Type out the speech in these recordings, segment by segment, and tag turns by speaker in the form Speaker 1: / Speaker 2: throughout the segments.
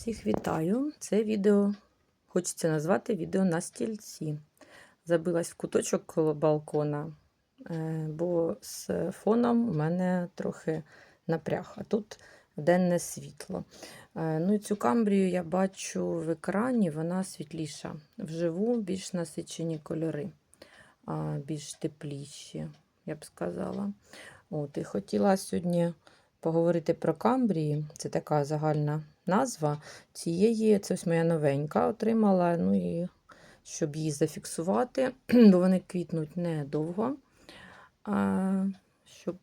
Speaker 1: Всіх вітаю! Це відео хочеться назвати відео на стільці. Забилась в куточок коло балкона, е, бо з фоном у мене трохи напряг, а тут денне світло. Е, Ну і Цю камбрію я бачу в екрані, вона світліша. Вживу більш насичені кольори, більш тепліші, я б сказала. От, І хотіла сьогодні поговорити про камбрії. Це така загальна назва цієї, це ось моя новенька отримала. Ну і щоб її зафіксувати, бо вони квітнуть недовго, а щоб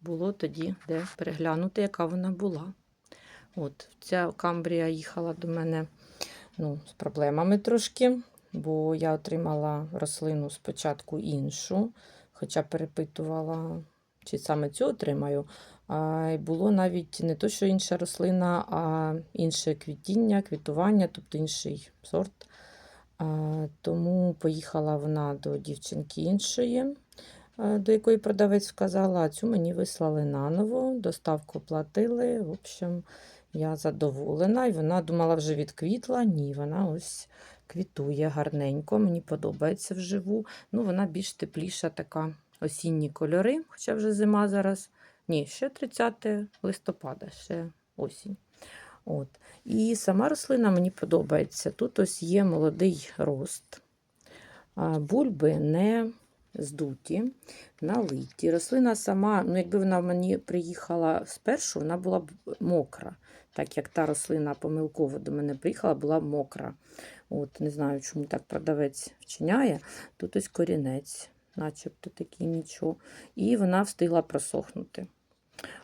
Speaker 1: було тоді де переглянути, яка вона була. От, Ця камбрія їхала до мене ну, з проблемами трошки, бо я отримала рослину спочатку іншу, хоча перепитувала, чи саме цю отримаю. Було навіть не то, що інша рослина, а інше квітіння, квітування, тобто інший сорт. Тому поїхала вона до дівчинки іншої, до якої продавець сказала, а цю мені вислали наново, доставку платили. В общем, я задоволена. І вона думала, вже відквітла. Ні, вона ось квітує гарненько, мені подобається вживу. Ну, Вона більш тепліша, така осінні кольори, хоча вже зима зараз. Ні, ще 30 листопада, ще осінь. От. І сама рослина мені подобається. Тут ось є молодий рост, бульби не здуті, налиті. Рослина сама, ну якби вона мені приїхала спершу, вона була б мокра. Так як та рослина помилково до мене приїхала, була мокра. От, Не знаю, чому так продавець вчиняє. Тут ось корінець, начебто такий нічого. І вона встигла просохнути.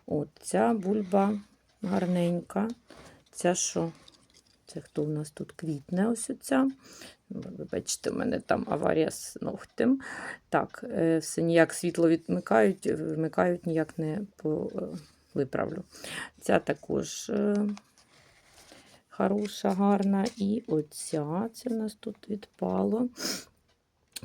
Speaker 1: От, Ця бульба гарненька. Ця що? Це хто у нас тут квітне? Ось оця. Вибачте, у мене там аварія з ногтем. Так, е, все ніяк світло відмикають, вмикають, ніяк не е, виправлю. Ця також е, хороша, гарна. І оця, це в нас тут відпало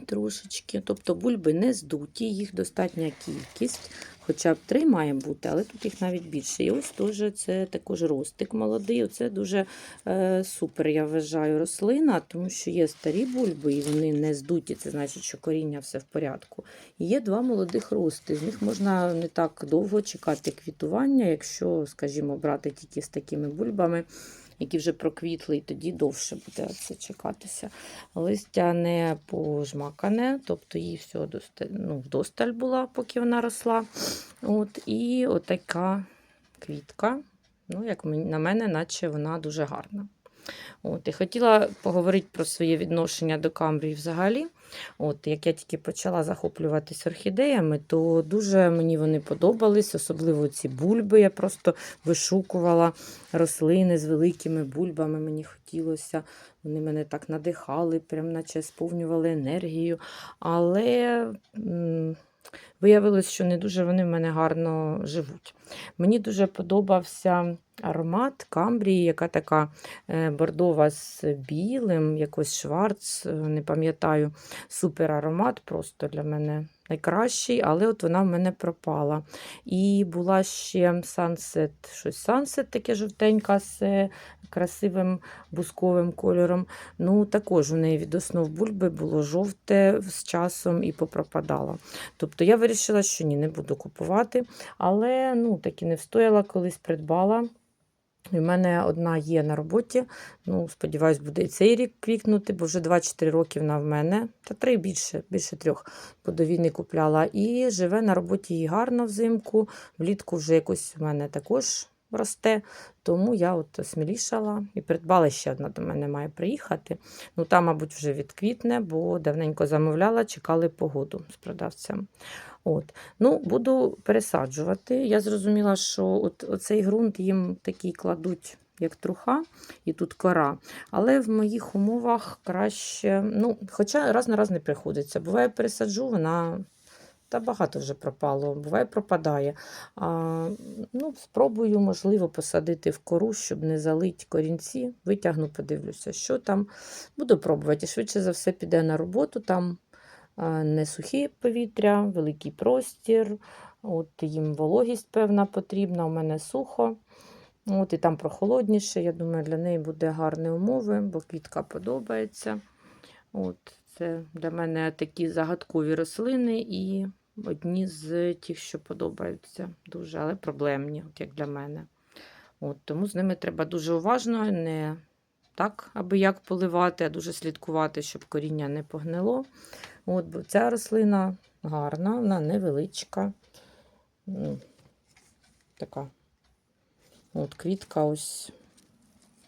Speaker 1: трошечки. Тобто бульби не здуті, їх достатня кількість. Хоча б три має бути, але тут їх навіть більше. І ось теж це також ростик молодий. Оце дуже е, супер, я вважаю, рослина, тому що є старі бульби, і вони не здуті. Це значить, що коріння все в порядку. І є два молодих рости. З них можна не так довго чекати квітування, якщо, скажімо, брати тільки з такими бульбами які вже проквітли, і тоді довше буде це чекатися. Листя не пожмакане, тобто їй все ну, вдосталь була, поки вона росла. От, І отака квітка, ну, як на мене, наче вона дуже гарна. От, І хотіла поговорити про своє відношення до камбрії взагалі. От, Як я тільки почала захоплюватись орхідеями, то дуже мені вони подобались, особливо ці бульби. Я просто вишукувала рослини з великими бульбами. Мені хотілося, вони мене так надихали, прям наче сповнювали енергію. Але. Виявилось, що не дуже вони в мене гарно живуть. Мені дуже подобався аромат камбрії, яка така е, бордова з білим, якось шварц, е, не пам'ятаю, супер аромат просто для мене найкращий, але от вона в мене пропала. І була ще Sunset, щось Sunset таке жовтенька з е, красивим бусковим кольором. Ну, Також у неї від основ бульби було жовте з часом і попропадало. Тобто я вирішила, що ні, не буду купувати, але ну, таки не встояла, колись придбала. У мене одна є на роботі. ну, Сподіваюсь, буде і цей рік квікнути, бо вже 2-4 роки вона в мене, та три більше більше трьох бо до війни купляла. І живе на роботі її гарно взимку. Влітку вже якось в мене також росте. Тому я от смілішала і придбала ще одна до мене має приїхати. Ну, Та, мабуть, вже відквітне, бо давненько замовляла, чекали погоду з продавцем. От. Ну, Буду пересаджувати. Я зрозуміла, що от, оцей ґрунт їм такий кладуть. Як труха, і тут кора. Але в моїх умовах краще, ну, хоча раз на раз не приходиться. Буває, пересаджу, вона та багато вже пропало, буває, пропадає. А, ну, Спробую, можливо, посадити в кору, щоб не залити корінці. Витягну, подивлюся, що там. Буду пробувати. Швидше за все, піде на роботу. Там не сухі повітря, великий простір. От Їм вологість, певна, потрібна. У мене сухо. От і там прохолодніше. Я думаю, для неї буде гарні умови, бо квітка подобається. От, це для мене такі загадкові рослини і одні з тих, що подобаються дуже, але проблемні, от як для мене. От, тому з ними треба дуже уважно, не так, аби як поливати, а дуже слідкувати, щоб коріння не погнило. От, бо ця рослина гарна, вона невеличка. Ну, така. От квітка ось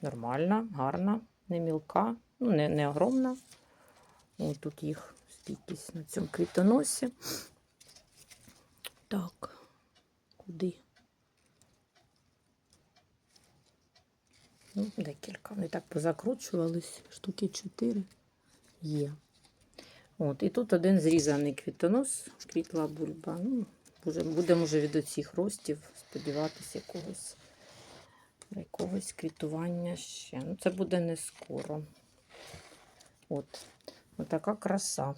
Speaker 1: нормальна, гарна, не мілка, ну, не, не огромна. Ось тут їх скількись на цьому квітоносі. Так, куди? Ну, декілька. Вони так позакручувались, штуки 4 є. От, і тут один зрізаний квітонос, квітла бульба. Ну, будемо вже від оцих ростів сподіватися якогось, якогось квітування ще. Ну, це буде не скоро. От, отака краса.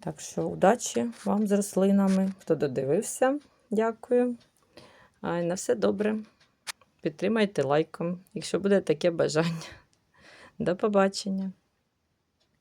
Speaker 1: Так що удачі вам з рослинами. Хто додивився, дякую. А, на все добре. Підтримайте лайком, якщо буде таке бажання. До побачення!